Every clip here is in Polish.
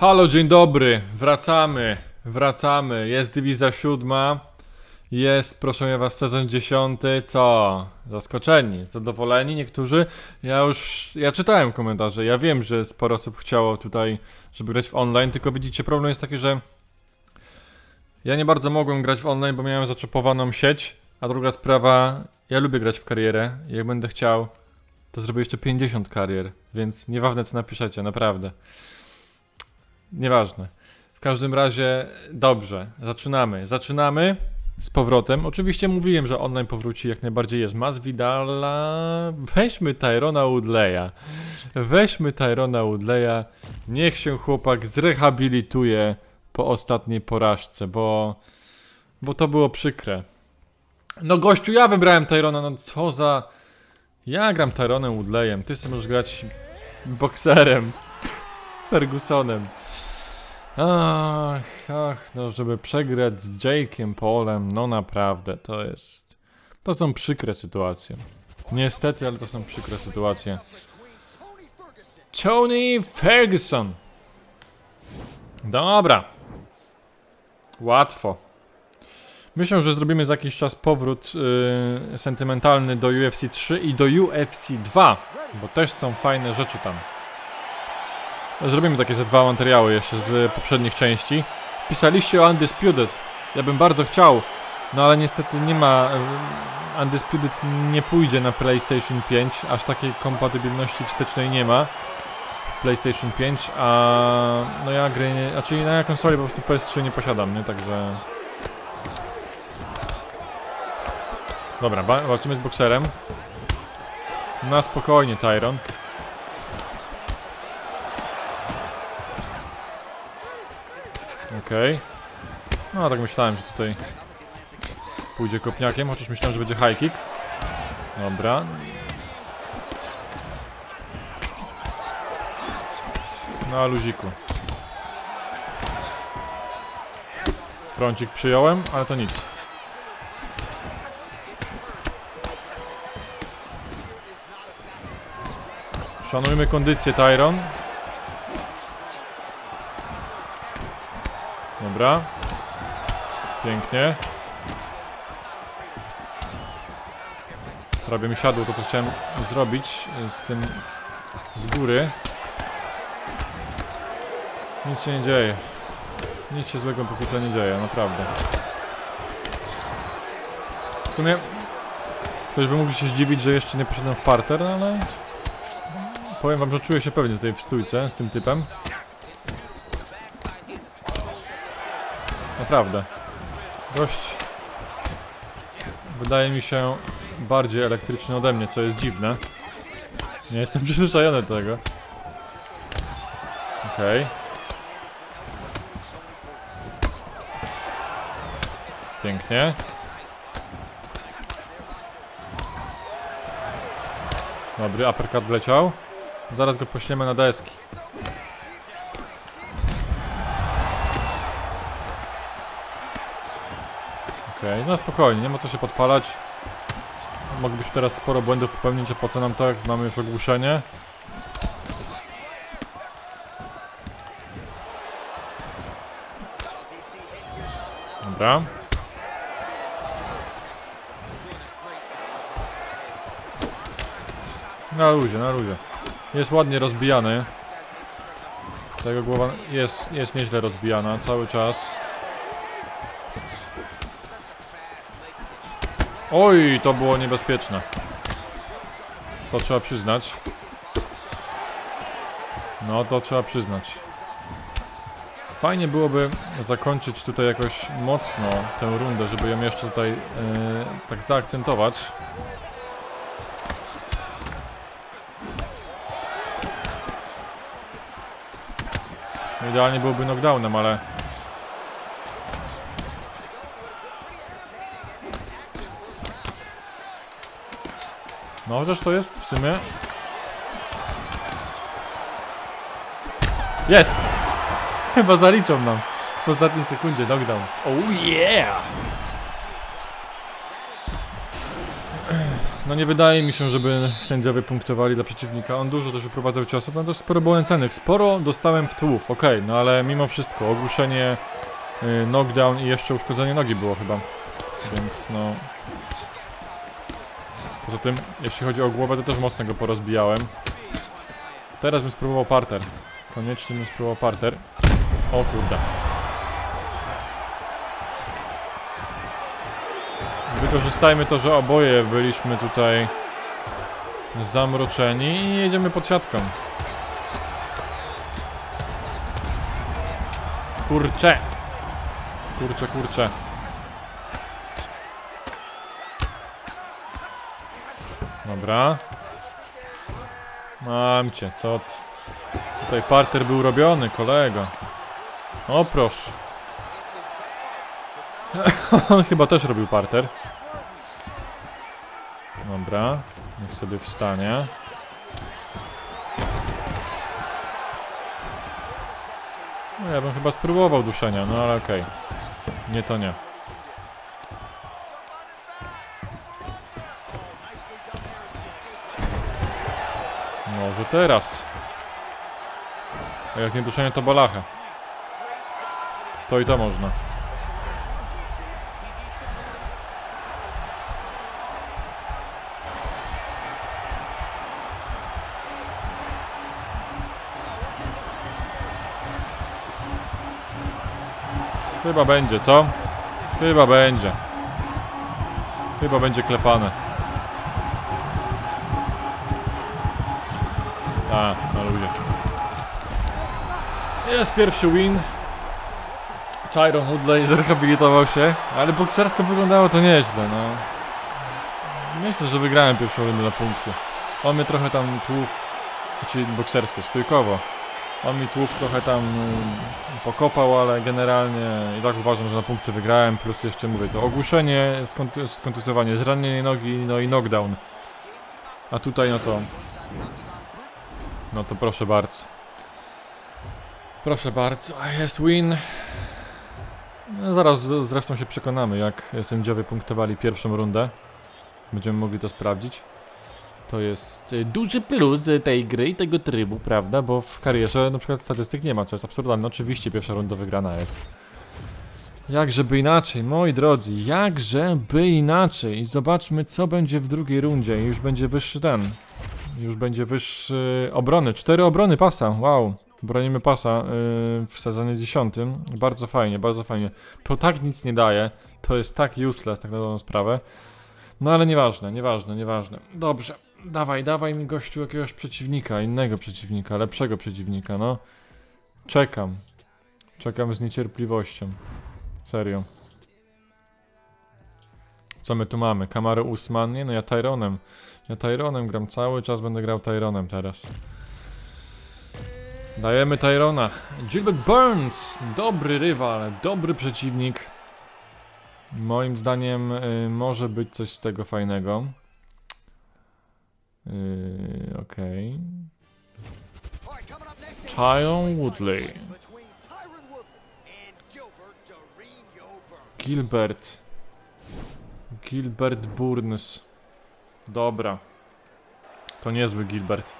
Halo, dzień dobry, wracamy, wracamy, jest dywizja siódma, jest, proszę was, sezon dziesiąty, co? Zaskoczeni, zadowoleni niektórzy? Ja już, ja czytałem komentarze, ja wiem, że sporo osób chciało tutaj, żeby grać w online, tylko widzicie, problem jest taki, że ja nie bardzo mogłem grać w online, bo miałem zaczepowaną sieć, a druga sprawa, ja lubię grać w karierę jak będę chciał, to zrobię jeszcze 50 karier, więc nieważne co napiszecie, naprawdę. Nieważne. W każdym razie dobrze, zaczynamy. Zaczynamy z powrotem. Oczywiście mówiłem, że online powróci jak najbardziej jest Masvidala. Weźmy Tyrona Woodleya. Weźmy Tyrona Woodleya. Niech się chłopak zrehabilituje po ostatniej porażce, bo bo to było przykre. No gościu, ja wybrałem Tyrona, no co za... Ja gram Tyronem Woodleyem, ty sobie możesz grać bokserem. Fergusonem. Ach, ach, no żeby przegrać z Jake'iem Polem, no naprawdę, to jest... To są przykre sytuacje. Niestety, ale to są przykre sytuacje. Tony Ferguson. Dobra. Łatwo. Myślę, że zrobimy za jakiś czas powrót yy, sentymentalny do UFC 3 i do UFC 2, bo też są fajne rzeczy tam. Zrobimy takie ze dwa materiały jeszcze z poprzednich części. Pisaliście o Undisputed. Ja bym bardzo chciał, no ale niestety nie ma. Undisputed nie pójdzie na PlayStation 5, aż takiej kompatybilności wstecznej nie ma. PlayStation 5, a no ja gry nie. Znaczy na konsoli po prostu PS3 nie posiadam, nie? Także. Dobra, walczymy z bokserem. Na spokojnie, Tyron. Okej. No tak myślałem, że tutaj pójdzie kopniakiem, chociaż myślałem, że będzie high kick. Dobra. Na luziku. Froncik przyjąłem, ale to nic. Szanujmy kondycję, Tyron. Dobra. Pięknie. Prawie mi siadło to, co chciałem zrobić y, z tym z góry. Nic się nie dzieje. Nic się złego póki co nie dzieje, naprawdę. W sumie ktoś by mógł się zdziwić, że jeszcze nie poszedłem w parter, ale powiem wam, że czuję się pewnie tutaj w stójce z tym typem. Naprawdę. Gość wydaje mi się bardziej elektryczny ode mnie, co jest dziwne. Nie jestem przyzwyczajony do tego. Okej. Pięknie. Dobry, uppercut wleciał. Zaraz go poślemy na deski. Okej, no spokojnie, nie ma co się podpalać. Moglibyśmy teraz sporo błędów popełnić, a po co nam to, jak mamy już ogłuszenie? Dobra. Na luzie, na luzie. Jest ładnie rozbijany. Tego głowa jest, jest nieźle rozbijana cały czas. Oj, to było niebezpieczne. To trzeba przyznać. No, to trzeba przyznać. Fajnie byłoby zakończyć tutaj jakoś mocno tę rundę, żeby ją jeszcze tutaj yy, tak zaakcentować. Idealnie byłoby knockdownem, ale No chociaż to jest w sumie... Jest! Chyba zaliczą nam w ostatniej sekundzie knockdown. Oh yeah! No nie wydaje mi się, żeby sędziowie punktowali dla przeciwnika. On dużo też wyprowadzał ciosów, no też sporo było cenych. Sporo dostałem w tłów, okej, no ale mimo wszystko ogłuszenie, y, knockdown i jeszcze uszkodzenie nogi było chyba. Więc no... Poza tym, jeśli chodzi o głowę, to też mocno go porozbijałem. Teraz bym spróbował parter. Koniecznie bym spróbował parter. O kurde. Wykorzystajmy to, że oboje byliśmy tutaj zamroczeni i jedziemy pod siatką. Kurcze! Kurcze, kurcze. Dobra. Mam cię, co ty? Tutaj parter był robiony, kolego. O proszę. On chyba też robił parter. Dobra, niech sobie wstanie. No ja bym chyba spróbował duszenia, no ale okej. Nie to nie. Teraz. Jak nie duszenie to balachę. To i to można. Chyba będzie, co? Chyba będzie. Chyba będzie klepane. Jest pierwszy win. Tyron Woodley zrehabilitował się, ale boksersko wyglądało to nieźle, no. Myślę, że wygrałem pierwszą rundę na punkty. On mnie trochę tam tłów, znaczy boksersko, stójkowo. On mi tłów trochę tam y, pokopał, ale generalnie i tak uważam, że na punkty wygrałem, plus jeszcze mówię, to ogłuszenie, skontu skontusowanie, zranienie nogi, no i knockdown. A tutaj no to... No to proszę bardzo. Proszę bardzo, jest win. No, zaraz zresztą się przekonamy, jak sędziowie punktowali pierwszą rundę. Będziemy mogli to sprawdzić. To jest y, duży plus tej gry i tego trybu, prawda? Bo w karierze na przykład statystyk nie ma, co jest absurdalne. Oczywiście pierwsza runda wygrana jest. Jakżeby inaczej, moi drodzy, jakżeby inaczej. Zobaczmy, co będzie w drugiej rundzie. Już będzie wyższy ten. Już będzie wyższy obrony. Cztery obrony pasa, wow. Bronimy pasa y, w sezonie 10. Bardzo fajnie, bardzo fajnie. To tak nic nie daje. To jest tak useless, tak na dobrą sprawę. No ale nieważne, nieważne, nieważne. Dobrze, dawaj, dawaj mi gościu jakiegoś przeciwnika, innego przeciwnika, lepszego przeciwnika, no. Czekam. Czekam z niecierpliwością. Serio. Co my tu mamy? Kamaro Usman? Nie no, ja Tyronem. Ja Tyronem gram, cały czas będę grał Tyronem teraz. Dajemy Tyrona. Gilbert Burns! Dobry rywal, dobry przeciwnik. Moim zdaniem y, może być coś z tego fajnego. Yy, Okej. Between Tyron Woodley. Gilbert. Gilbert Burns. Dobra. To niezły Gilbert.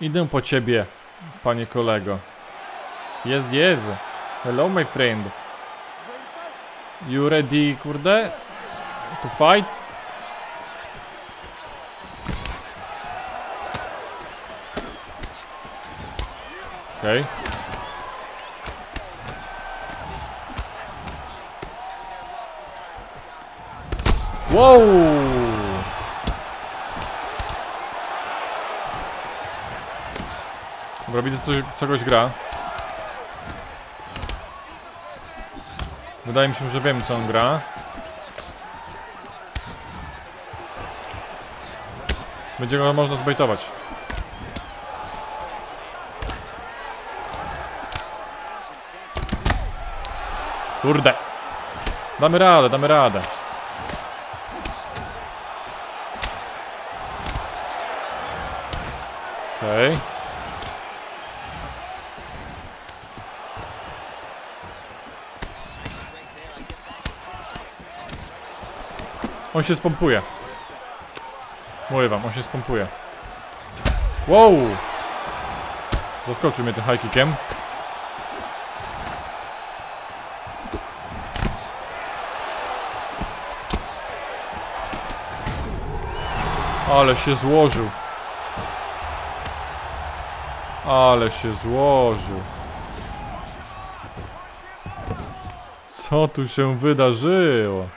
Idę po ciebie, panie kolego. Jest, jest. Hello, my friend. You ready, kurde? To fight? Okej. Okay. Wow! Dobra, widzę, co, czegoś gra. Wydaje mi się, że wiem, co on gra. Będzie go można zbejtować. Kurde. Damy radę, damy radę. Okej. On się spompuje. Mówię wam, on się spompuje. Wow! Zaskoczył mnie tym high kickiem. Ale się złożył. Ale się złożył. Co tu się wydarzyło?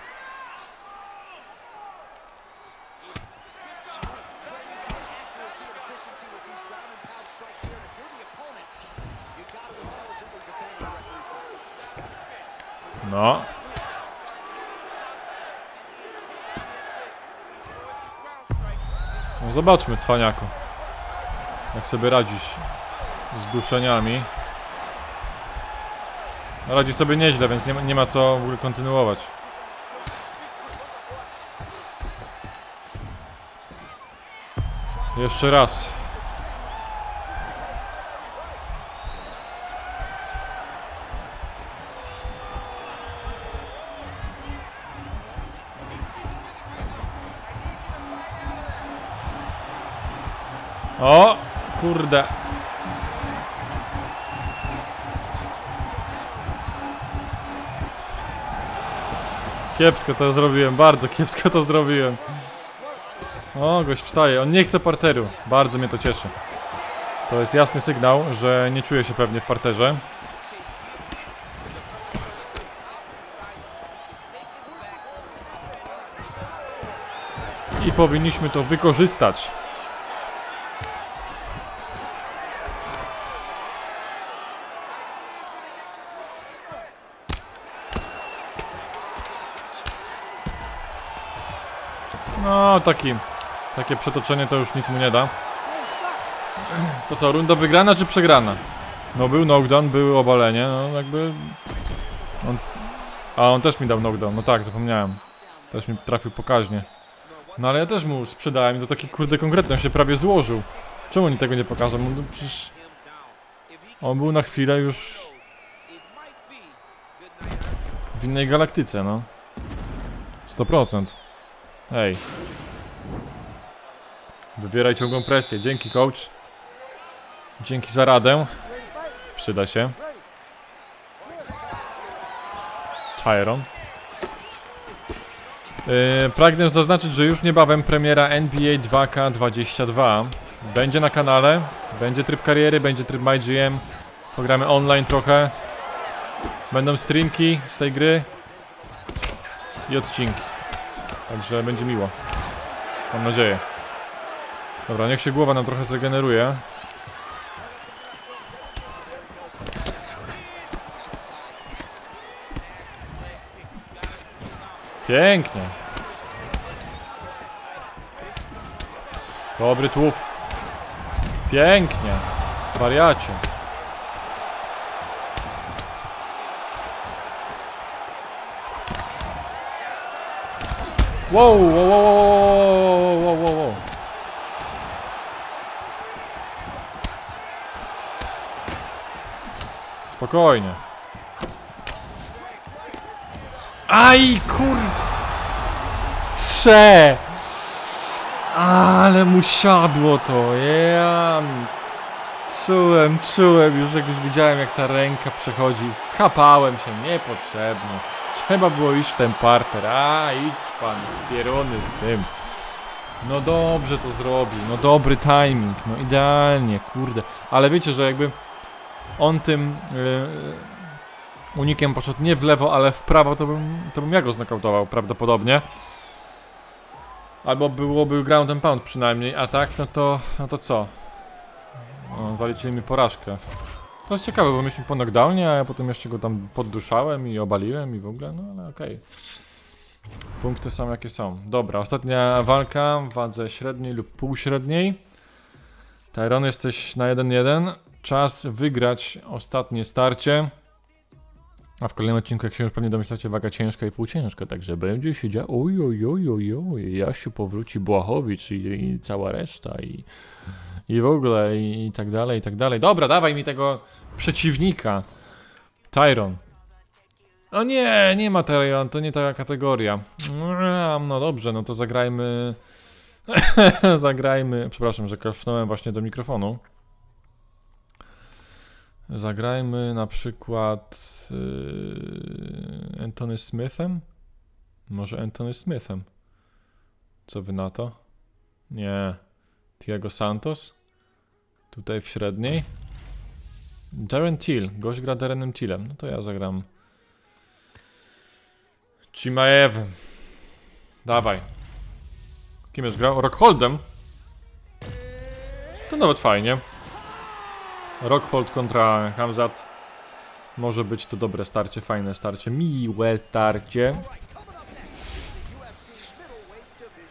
Zobaczmy, cwaniaku. Jak sobie radzisz z duszeniami. Radzi sobie nieźle, więc nie ma, nie ma co w ogóle kontynuować. Jeszcze raz. O! Kurde. Kiepsko to zrobiłem, bardzo kiepsko to zrobiłem. O, gość wstaje, on nie chce parteru. Bardzo mnie to cieszy. To jest jasny sygnał, że nie czuje się pewnie w parterze. I powinniśmy to wykorzystać. Taki, takie przetoczenie to już nic mu nie da. To co, runda wygrana czy przegrana? No był knockdown, było obalenie, no jakby... On... A on też mi dał knockdown, no tak, zapomniałem. Też mi trafił pokaźnie. No ale ja też mu sprzedałem i to taki kurde konkretny, on się prawie złożył. Czemu oni tego nie pokażą? No przecież... On był na chwilę już... W innej galaktyce, no. 100%. Hej. Wywieraj ciągłą presję. Dzięki, coach. Dzięki za radę. Przyda się. Tyron. Yy, pragnę zaznaczyć, że już niebawem premiera NBA 2K22 będzie na kanale. Będzie tryb kariery, będzie tryb MyGM. Pogramy online trochę. Będą streamki z tej gry i odcinki. Także będzie miło. Mam nadzieję. Dobra, niech się głowa nam trochę zregeneruje. Pięknie. Dobry tłów. Pięknie. Wariacie. Wow, wow, wow, wow, Spokojnie. Aj, kur... Trze! Ale mu siadło to, ja... Czułem, czułem, już jak już widziałem jak ta ręka przechodzi, schapałem się, niepotrzebnie. Trzeba było iść w ten parter, a idź pan, pierony z tym. No dobrze to zrobił, no dobry timing, no idealnie, kurde. Ale wiecie, że jakby on tym yy, unikiem poszedł nie w lewo, ale w prawo, to bym, to bym ja go znokautował prawdopodobnie. Albo byłoby ground and pound przynajmniej, a tak, no to, no to co? No, zaliczyli mi porażkę. To jest ciekawe, bo myśmy po knockdownie, a ja potem jeszcze go tam podduszałem i obaliłem i w ogóle, no ale okej. Punkty są jakie są. Dobra, ostatnia walka w wadze średniej lub półśredniej. Tyron, jesteś na 1-1. Czas wygrać ostatnie starcie. A w kolejnym odcinku, jak się już pewnie domyślacie, waga ciężka i półciężka, także będzie się działo. Oj, oj, oj, oj, oj, Jasiu powróci Błachowicz i, i cała reszta i, i w ogóle i, i tak dalej, i tak dalej. Dobra, dawaj mi tego przeciwnika. Tyron. O nie, nie ma Tyron, to nie ta kategoria. No dobrze, no to zagrajmy Zagrajmy. Przepraszam, że kaszlnąłem właśnie do mikrofonu. Zagrajmy na przykład yy, Anthony Smithem? Może Anthony Smithem? Co wy na to? Nie. Thiago Santos? Tutaj w średniej. Darren Till. Gość gra Darrenem Tillem. No to ja zagram. Chimaevem. Dawaj. Kim już grał? Rockholdem. To nawet fajnie. Rockhold kontra Hamzat. Może być to dobre starcie, fajne starcie, miłe starcie.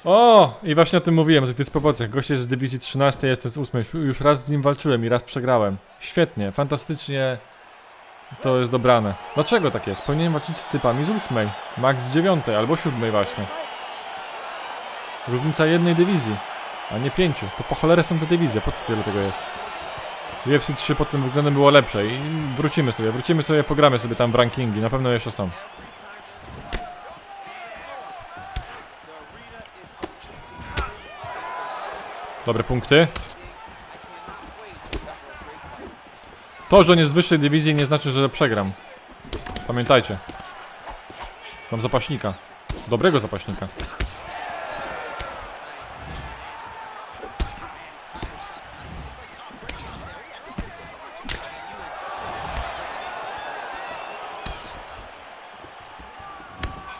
O! I właśnie o tym mówiłem, że w tych dysproporcjach. Gość jest z dywizji 13, jestem z 8. Już raz z nim walczyłem i raz przegrałem. Świetnie, fantastycznie to jest dobrane. Dlaczego tak jest? Powinienem walczyć z typami z 8. Max z 9 albo 7 właśnie. Różnica jednej dywizji, a nie pięciu. To po cholerę są te dywizje, po co tyle tego jest? UFC 3 pod tym względem było lepsze i wrócimy sobie, wrócimy sobie, pogramy sobie tam w rankingi, na pewno jeszcze są. Dobre punkty. To, że jest z wyższej dywizji nie znaczy, że przegram. Pamiętajcie. Mam zapaśnika. Dobrego zapaśnika.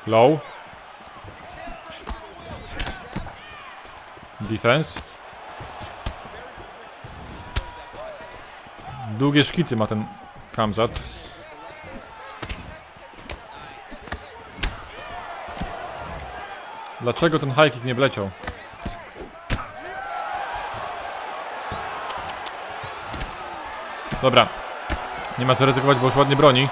Low. Defense. Długie szkity ma ten Kamzat. Dlaczego ten high kick nie wleciał? Dobra. Nie ma co ryzykować, bo już ładnie broni.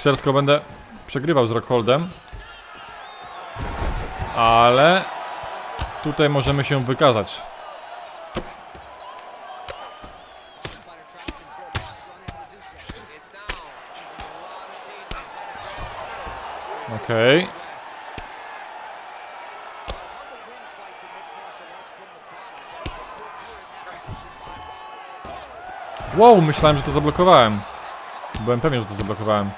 Boksersko będę przegrywał z Rockholdem. Ale tutaj możemy się wykazać. Okej. Wow, myślałem, że to zablokowałem. Byłem pewien, że to zablokowałem.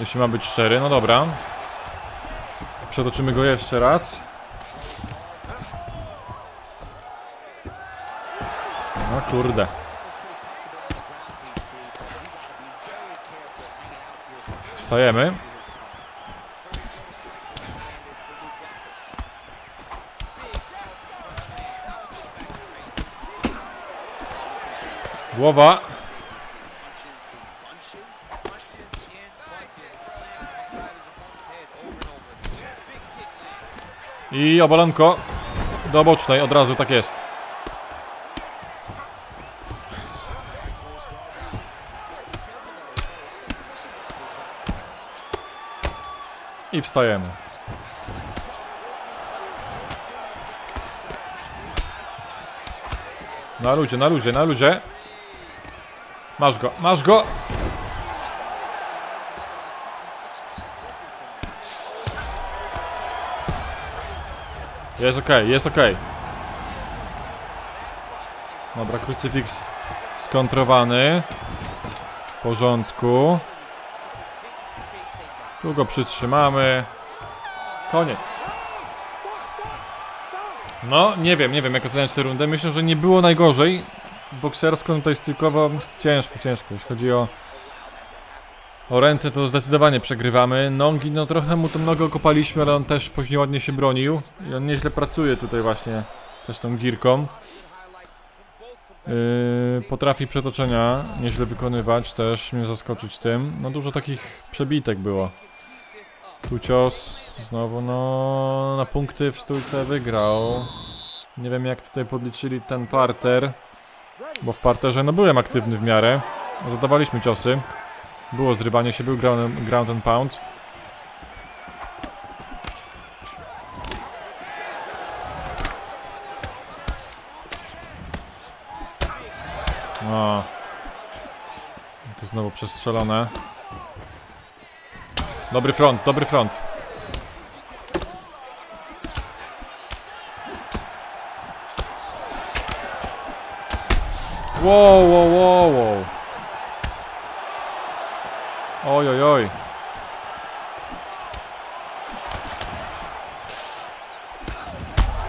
Jeśli ma być szczery, no dobra. Przetoczymy go jeszcze raz. No kurde. Wstajemy. Głowa. I obalanko do bocznej od razu, tak jest. I wstajemy. Na ludzie, na ludzie, na ludzie. Masz go, masz go. Jest okej, jest okej. Dobra, krucyfiks skontrowany. W porządku. Tu go przytrzymamy. Koniec. No, nie wiem, nie wiem jak oceniać tę rundę. Myślę, że nie było najgorzej. Boksersko tutaj stykowo ciężko, ciężko. Jeśli chodzi o o ręce to zdecydowanie przegrywamy. Nogi, no trochę mu tą nogę okopaliśmy, ale on też później ładnie się bronił. I on nieźle pracuje tutaj właśnie też tą girką. Yy, potrafi przetoczenia nieźle wykonywać, też mnie zaskoczyć tym. No dużo takich przebitek było. Tu cios, znowu no na punkty w stójce wygrał. Nie wiem jak tutaj podliczyli ten parter, bo w parterze no byłem aktywny w miarę. Zadawaliśmy ciosy. Było zrywanie się, był ground, ground and pound. O. Znowu przestrzelone. Dobry front, dobry front. Wow, wow, wow, wow. Oj, oj, oj.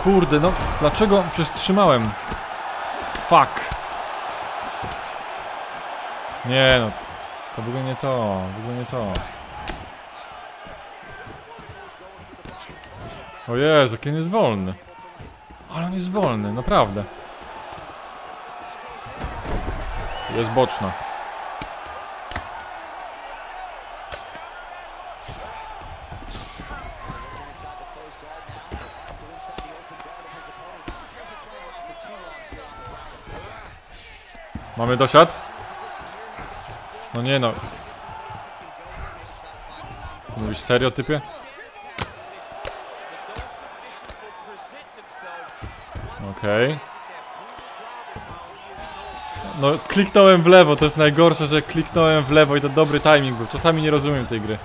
Kurde, no dlaczego przestrzymałem? Fuck. Nie no, to w ogóle nie to, w ogóle nie to. O Jezu, jaki on jest wolny. Ale on jest wolny, naprawdę. Jest boczna. Mamy dosiad? No nie no. Mówisz serio, typie? Okej. No, kliknąłem w lewo, to jest najgorsze, że kliknąłem w lewo i to dobry timing był. Czasami nie rozumiem tej gry.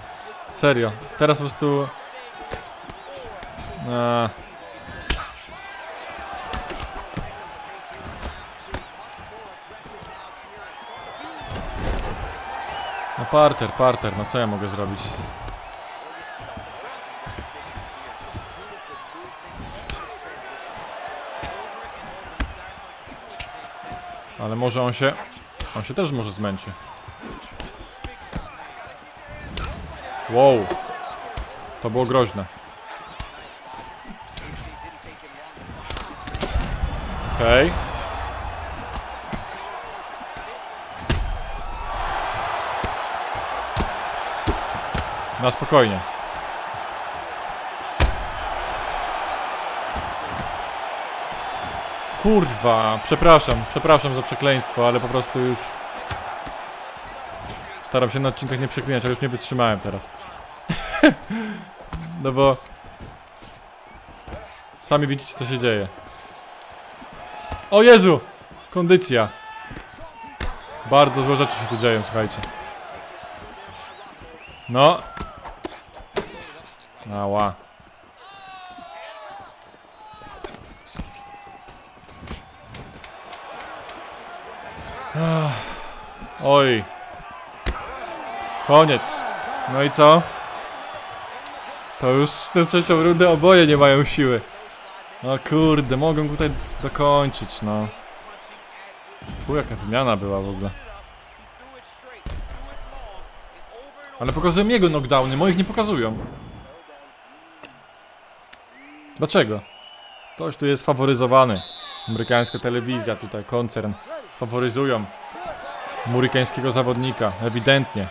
Serio. Teraz po prostu... A. parter, parter, no co ja mogę zrobić? Ale może on się... On się też może zmęczy. Wow. To było groźne. Okej. Na spokojnie. Kurwa, przepraszam, przepraszam za przekleństwo, ale po prostu już staram się na odcinkach nie przeklinać, ale już nie wytrzymałem teraz. no bo sami widzicie co się dzieje. O Jezu! Kondycja. Bardzo złe rzeczy się tu dzieją, słuchajcie. No. Ała. Oj. Koniec. No i co? To już na trzecią rundę oboje nie mają siły. No kurde, mogą tutaj dokończyć, no. Tu jaka wymiana była w ogóle. Ale pokazują jego knockdowny, moich nie pokazują. Dlaczego? Ktoś tu jest faworyzowany. Amerykańska telewizja, tutaj koncern. Faworyzują amerykańskiego zawodnika, ewidentnie.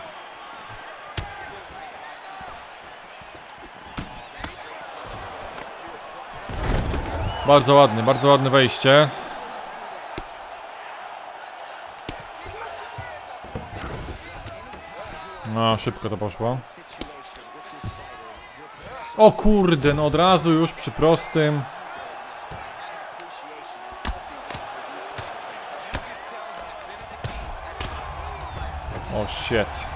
Bardzo ładny, bardzo ładne wejście. No, szybko to poszło. O kurde, no od razu już przy prostym. O shit.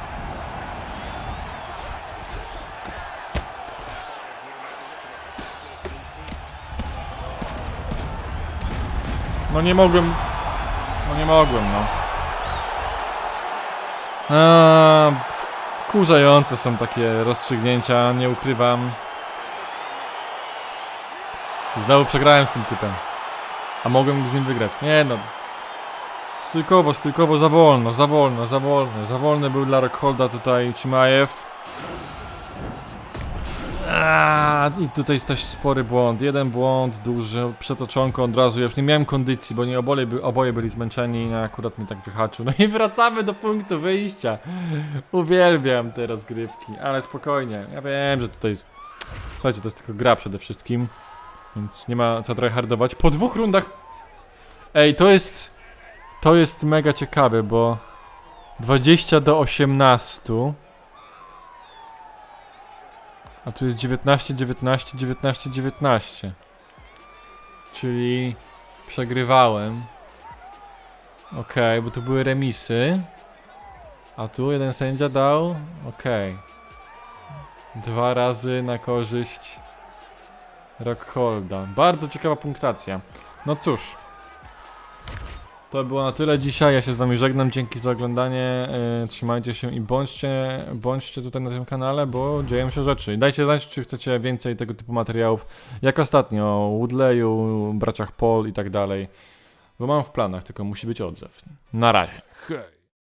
No nie mogłem. No nie mogłem, no. Kurzające są takie rozstrzygnięcia, nie ukrywam. Znowu przegrałem z tym typem. A mogłem z nim wygrać. Nie no. Stójkowo, stójkowo, za wolno, za wolno, za wolno. Za wolny był dla Rockholda tutaj Chimaev. Aaaa, I tutaj jest też spory błąd. Jeden błąd, duży, przetoczonko od razu. Ja już nie miałem kondycji, bo nie oboje, by, oboje byli zmęczeni. No, akurat mi tak wyhaczył. No i wracamy do punktu wyjścia. Uwielbiam te rozgrywki, ale spokojnie. Ja wiem, że tutaj jest. Słuchajcie, to jest tylko gra przede wszystkim. Więc nie ma co tryhardować. Po dwóch rundach. Ej, to jest. To jest mega ciekawe, bo 20 do 18. A tu jest 19, 19, 19, 19. Czyli przegrywałem. Okej, bo tu były remisy. A tu jeden sędzia dał? Okej. Dwa razy na korzyść Rockholda. Bardzo ciekawa punktacja. No cóż. To było na tyle dzisiaj. Ja się z wami żegnam. Dzięki za oglądanie. Yy, trzymajcie się i bądźcie, bądźcie tutaj na tym kanale, bo dzieją się rzeczy. Dajcie znać, czy chcecie więcej tego typu materiałów. Jak ostatnio o Woodleyu, braciach Paul i tak dalej. Bo mam w planach, tylko musi być odzew. Na razie. Hej.